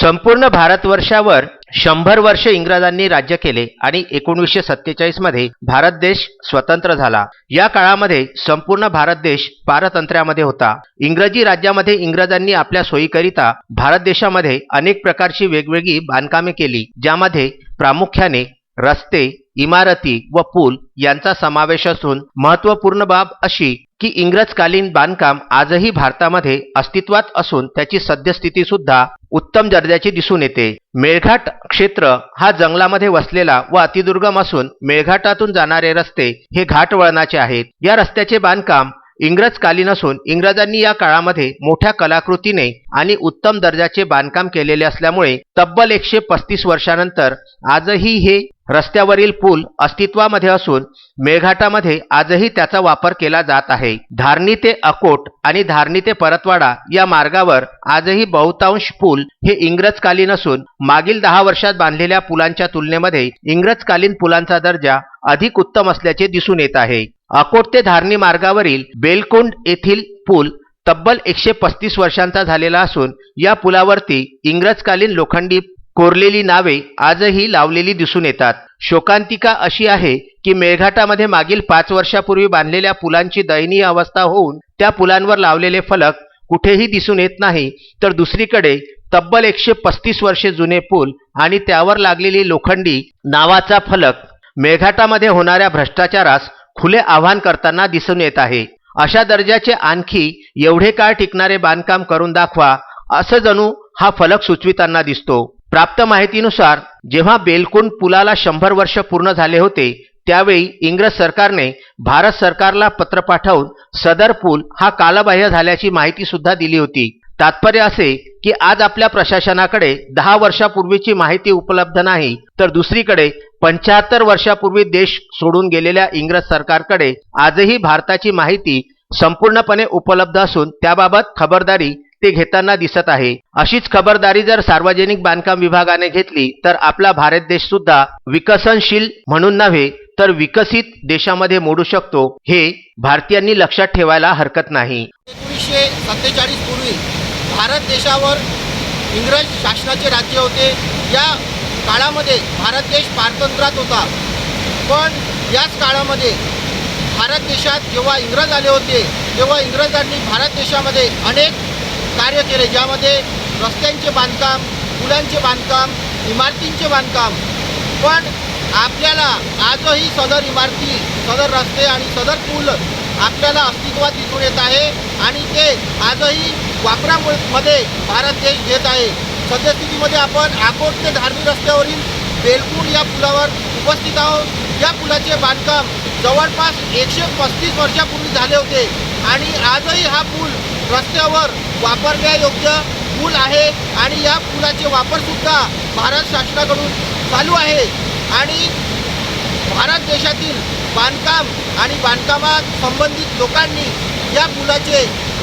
संपूर्ण भारतवर्षावर शंभर वर्ष इंग्रजांनी राज्य केले आणि एकोणीसशे सत्तेचाळीसमध्ये भारत देश स्वतंत्र झाला. या काळामध्ये संपूर्ण भारत देश पारतंत्र्यामध्ये होता. इंग्रजी राज्यामध्ये इंग्रजांनी आपल्या सोयीकरिता भारत देशामध्ये अनेक प्रकारची वेगवेगळी बांधकामे केली ज्यामध्ये प्रामुख्याने रस्ते इमारती व पूल यांचा समावेश असून महत्त्वपूर्ण बाब अशी की इंग्रजकालीन बांधकाम आजही भारतामध्ये अस्तित्वात असून त्याची सद्यस्थिती सुद्धा उत्तम दर्जाची दिसून येते. मेळघाट क्षेत्र हा जंगलामध्ये वसलेला व अतिदुर्गम असून मेळघाटातून जाणारे रस्ते हे घाट वळणाचे आहेत. या रस्त्याचे बांधकाम इंग्रजकालीन असून इंग्रजांनी या काळामध्ये मोठ्या कलाकृतीने आणि उत्तम दर्जाचे बांधकाम केलेले असल्यामुळे तब्बल एकशे पस्तीस वर्षानंतर आजही हे रस्त्यावरील पूल अस्तित्वामध्ये असून मेळघाटामध्ये आजही त्याचा वापर केला जात आहे. धारणी ते अकोट आणि धारणी ते परतवाडा या मार्गावर आजही बहुतांश पूल हे इंग्रजकालीन असून मागील दहा वर्षात बांधलेल्या पुलांच्या तुलनेमध्ये इंग्रजकालीन पुलांचा दर्जा अधिक उत्तम असल्याचे दिसून येत आहे. अकोट ते धारणी मार्गावरील बेलकुंड येथील पूल तब्बल एकशे पस्तीस वर्षांचा झालेला असून या पुलावरती इंग्रजकालीन लोखंडी कोरलेली नावे आजही लावलेली दिसून येतात. शोकांतिका अशी आहे की मेळघाटामध्ये मागील पाच वर्षापूर्वी बांधलेल्या पुलांची दयनीय अवस्था होऊन त्या पुलांवर लावलेले फलक कुठेही दिसून येत नाही. तर दुसरीकडे तब्बल एकशे पस्तीस वर्षे जुने पूल आणि त्यावर लागलेली लोखंडी नावाचा फलक मेळघाटामध्ये होणाऱ्या भ्रष्टाचारास खुले आव्हान करताना दिसून येत आहे. अशा दर्जाचे आणखी एवढे काळ टिकणारे बांधकाम करून दाखवा असं जणू हा फलक सुचविताना दिसतो. प्राप्त माहितीनुसार जेव्हा बेलकुंड पुलाला शंभर वर्ष पूर्ण झाले होते त्यावेळी इंग्रज सरकारने भारत सरकारला पत्र पाठवून सदर पूल हा कालबाह्य झाल्याची माहिती सुद्धा दिली होती. तात्पर्य असे की आज आपल्या प्रशासनाकडे दहा वर्षापूर्वीची माहिती उपलब्ध नाही तर दुसरीकडे पंच्याहत्तर वर्षापूर्वी देश सोडून गेलेल्या इंग्रज सरकारकडे आजही भारताची माहिती संपूर्णपणे उपलब्ध असून त्याबाबत खबरदारी ते घेताना दिसत आहे. अशीच खबरदारी जर सार्वजनिक बांधकाम विभागाने घेतली तर आपला भारत देश सुद्धा विकसनशील म्हणून नव्हे तर विकसित देशामध्ये मोडू शकतो हे भारतीयांनी लक्षात ठेवायला हरकत नाही. एकोणीसशे सत्तेचाळीस पूर्वी भारत देशावर इंग्रज शासनाचे राज्य होते. या काळामध्ये भारत देश पारतंत्र्यात होता. पण याच काळामध्ये भारत देशात जेव्हा इंग्रज आले होते तेव्हा इंग्रजांनी भारत देशामध्ये अनेक कार्य केले ज्यामध्ये रस्त्यांचे बांधकाम पुलांचे बांधकाम इमारतींचे बांधकाम. पण आपल्याला आजही सदर इमारती सदर रस्ते आणि सदर पूल आपल्याला अस्तित्वात दिसून येत आहे आणि ते आजही वापरामध्ये भारत देश घेत आहे. सद्यस्थितीमध्ये आपण आकोट ते धार्मिक रस्त्यावरील बेलपूर या पुलावर उपस्थित आहोत. या पुलाचे बांधकाम जवळपास एकशे पस्तीस वर्षापूर्वी झाले होते आणि आजही हा पूल रस्त्यावर वापरण्यायोग्य पूल आहे आणि या पुलाचे वापरसुद्धा भारत शासनाकडून चालू आहे. आणि भारत देशातील बांधकाम आणि बांधकामात संबंधित लोकांनी या पुलाचे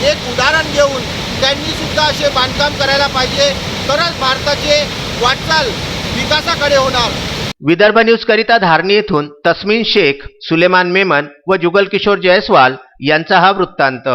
एक उदाहरण घेऊन त्यांनीसुद्धा असे बांधकाम करायला पाहिजे. तरच भारताचे वाटचाल विकासाकडे होणार. विदर्भ न्यूज करिता धारणी येथून तस्मीन शेख सुलेमान मेमन व जुगल किशोर जयस्वाल यांचा हा वृत्तांत.